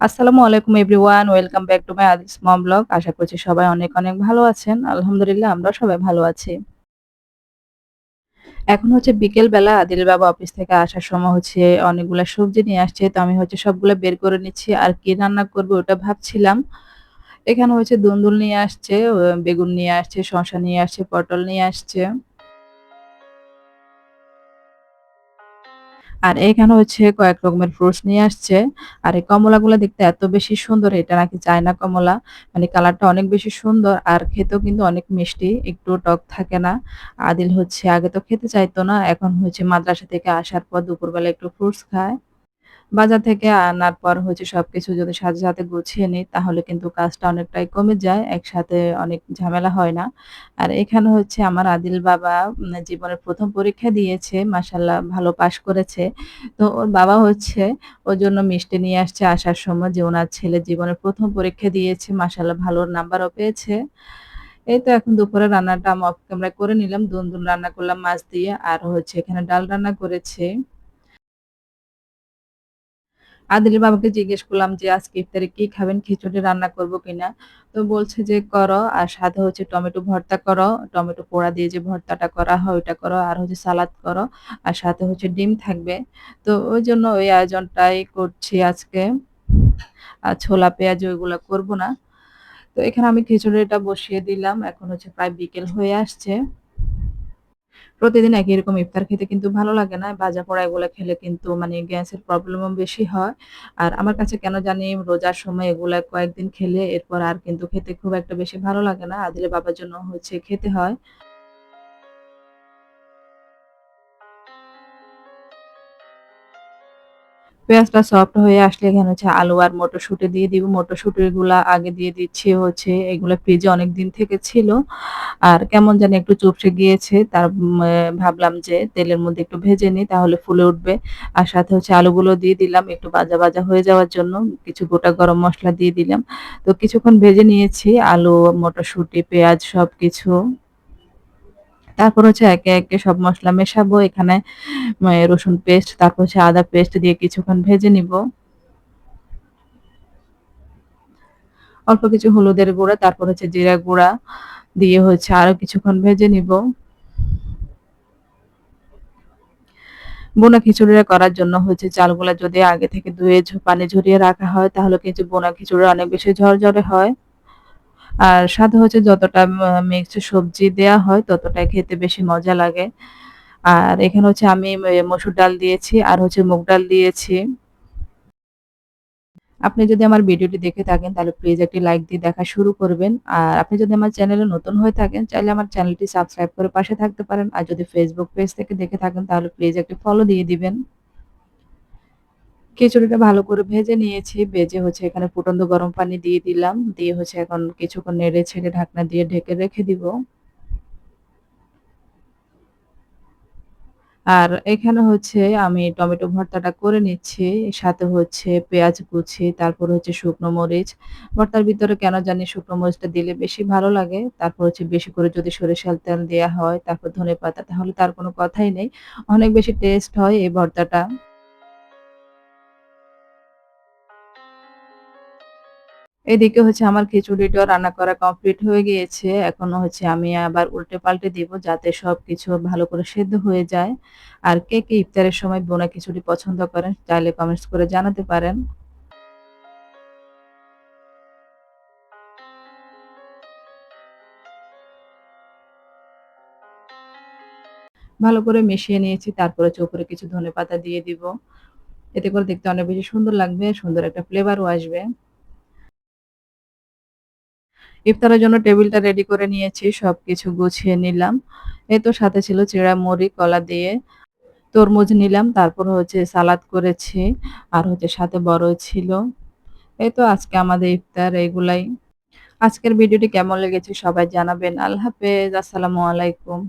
আসসালামু আলাইকুম everyone, welcome back to my Adi's mom blog. আশা করছি সবাই অনেক অনেক ভালো আছেন। আলহামদুলিল্লাহ আমরা সবাই ভালো আছি। এখন হচ্ছে বিকেল বেলা আদিল বাবা অফিস থেকে আসার সময় হচ্ছে অনেকগুলা সবজি নিয়ে আসছে। তো আমি হচ্ছে সবগুলো বের করে নিচ্ছি। আর কি রান্না করব ওটা ভাবছিলাম। এখানে হচ্ছে দুন্দুল নিয়ে আসছে বেগুন নিয়ে আসছে, শসা নিয়ে আসছে, পটল নিয়ে আসছে। আর এখানে হচ্ছে কয়েক রকমের ফ্রুটস নিয়ে আসছে। আর এই কমলাগুলো দেখতে এত বেশি সুন্দর, এটা নাকি চায়না কমলা। মানে কালারটা অনেক বেশি সুন্দর আর খেতেও কিন্তু অনেক মিষ্টি, একটু টক থাকে না। আদিল হচ্ছে আগে তো খেতে চাইতো না, এখন হচ্ছে মাদ্রাসা থেকে আসার পর দুপুরবেলা একটু ফ্রুটস খায়। বাজার থেকে আনার পর হচ্ছে সবকিছু যদি সাথে, সাথে গুছিয়ে নিই তাহলে কিন্তু কাজটা অনেকটাই কমে যায়। একসাথে অনেক ঝামেলা হয় না। আর এখানে হচ্ছে আমার আদিল বাবা জীবনের প্রথম পরীক্ষা দিয়েছে। মাশাআল্লাহ ভালো পাস করেছে। তো ওর বাবা হচ্ছে ওর জন্য মিষ্টি নিয়ে আসছে আসার সময় যে ওনার ছেলে জীবনের প্রথম পরীক্ষা দিয়েছে। মাশাআল্লাহ ভালো নাম্বারও পেয়েছে। এই তো এখন দুপুরে রান্নাটা আমি অফ করে নিলাম। দুনদুন রান্না করলাম মাছ দিয়ে। আর হচ্ছে এখানে ডাল রান্না করেছি। আদিলের বাবাকে জিজ্ঞেস করলাম যে, "আজকে ইফতারে কি খাবেন? খিচুড়ি রান্না করব কিনা?" তো বলছে যে, "করো আর সাথে হচ্ছে টমেটো ভর্তা করো। টমেটো পোড়া দিয়ে যে ভর্তাটা করা হয় ওইটা করো। আর হচ্ছে সালাদ করো। আর সাথে হচ্ছে ডিম থাকবে।" তো ওই জন্য ওই আয়োজনটাই করছি আজকে। আর ছোলা পেঁয়াজ ওইগুলো করব না। তো এখানে আমি খিচুড়িটা বসিয়ে দিলাম। এখন হচ্ছে প্রায় বিকেল হয়ে আসছে। প্রতিদিন একই রকম ইফতার খেতে কিন্তু ভালো লাগে না। ভাজা-পোড়া এগুলো খেলে কিন্তু মানে গ্যাসের প্রবলেমও বেশি হয়। আর আমার কাছে কেন জানি রোজার সময় এগুলো কয়েকদিন খেলে এরপর আর কিন্তু খেতে খুব একটা বেশি ভালো লাগে না। আদিলে বাবার জন্য হচ্ছে খেতে হয়। পেঁয়াজটা সফট হয়ে আসলে এখানে হচ্ছে আলু আর মটরশুঁটি দিয়ে দিব। মটরশুঁটিগুলা আগে দিয়ে দিচ্ছি হচ্ছে এগুলা ফ্রিজে অনেক দিন থেকে ছিল। আর কেমন জানি একটু চুপসে গিয়েছে। তার ভাবলাম যে তেলের মধ্যে একটু ভেজে নিই তাহলে ফুলে উঠবে। আর সাথে হচ্ছে আলুগুলো দিয়ে দিলাম একটু বাজা বাজা হয়ে যাওয়ার জন্য। কিছু গোটা গরম মশলা দিয়ে দিলাম। তো কিছুক্ষণ ভেজে নিয়েছি আলু, মটরশুঁটি, পেঁয়াজ সবকিছু। তারপর হচ্ছে একে, একে সব মশলা মেশাবো। এখানে রসুন পেস্ট, তারপর হচ্ছে আদা পেস্ট দিয়ে কিছুক্ষণ ভেজে নিব। অল্প কিছু হলুদের গুঁড়া, তারপর হচ্ছে জিরা গুঁড়া দিয়ে হচ্ছে আরও কিছুক্ষণ ভেজে নিব। বোনা খিচুড়িটা করার জন্য হচ্ছে চালগুলা যদি আগে থেকে ধুয়ে পানি ঝরিয়ে রাখা হয় তাহলে কিন্তু বোনা খিচুড়ি অনেক বেশি ঝরঝরে হয়। আর সাথে হচ্ছে যতটা মিক্সড সবজি দেয়া হয় ততটাই খেতে বেশি মজা লাগে। আর এখানে হচ্ছে আমি মসুর ডাল দিয়েছি আর হচ্ছে মুগ ডাল দিয়েছি। আপনি যদি আমার ভিডিওটি দেখে থাকেন তাহলে প্লিজ একটি লাইক দিয়ে দেখা শুরু করবেন। আর আপনি যদি আমার চ্যানেলে নতুন হয়ে থাকেন চাইলে আমার চ্যানেলটি সাবস্ক্রাইব করে পাশে থাকতে পারেন। আর যদি ফেসবুক পেজ থেকে দেখে থাকেন তাহলে প্লিজ একটি ফলো দিয়ে দিবেন। খিচুড়িটা ভালো করে ভেজে নিয়েছি। ভেজে হচ্ছে এখানে ফুটন্ত গরম পানি দিয়ে দিলাম। দিয়ে হচ্ছে এখন কিছুক্ষণ নেড়ে ছেড়ে ঢাকনা দিয়ে ঢেকে রেখে দিব। আর এখানে হচ্ছে আমি টমেটো ভর্তাটা করে নিচ্ছি। সাথে হচ্ছে পেঁয়াজ কুচি, তারপর হচ্ছে শুকনো মরিচ। ভর্তার ভিতরে কেন জানি শুকনো মরিচটা দিলে বেশি ভালো লাগে। তারপর হচ্ছে বেশি করে যদি সরিষার তেল দেওয়া হয়, তারপর ধনেপাতা তাহলে তার কোনো কথাই নেই। অনেক বেশি টেস্ট হয় এই ভর্তাটা। এদিকে হচ্ছে আমার খিচুড়িটাও রান্না করা কমপ্লিট হয়ে গিয়েছে। এখনও হচ্ছে আমি আবার উল্টে-পাল্টে দিব যাতে সবকিছু ভালো করে সেদ্ধ হয়ে যায়। আর কে, কে ইফতারের সময় বোনা খিচুড়ি পছন্দ করেন চাইলে কমেন্টস করে জানাতে পারেন। ভালো করে মিশিয়ে নিয়েছি। তারপরে উপরে কিছু ধনেপাতা দিয়ে দিব। এতে করে দেখতে অনেক বেশি সুন্দর লাগবে, সুন্দর একটা ফ্লেভারও আসবে। ইফতারের জন্য টেবিলটা রেডি করে নিয়েছি। সব কিছু গুছিয়ে নিলাম। এ তো সাথে ছিল চিড়া মুড়ি, কলা দিয়ে তরমুজ নিলাম। তারপর হচ্ছে সালাদ করেছি। আর হচ্ছে সাথে বড় ছিল। এই তো আজকে আমাদের ইফতার এগুলাই। আজকের ভিডিওটি কেমন লেগেছে সবাই জানাবেন। আল্লাহ হাফেজ। আসসালামু আলাইকুম।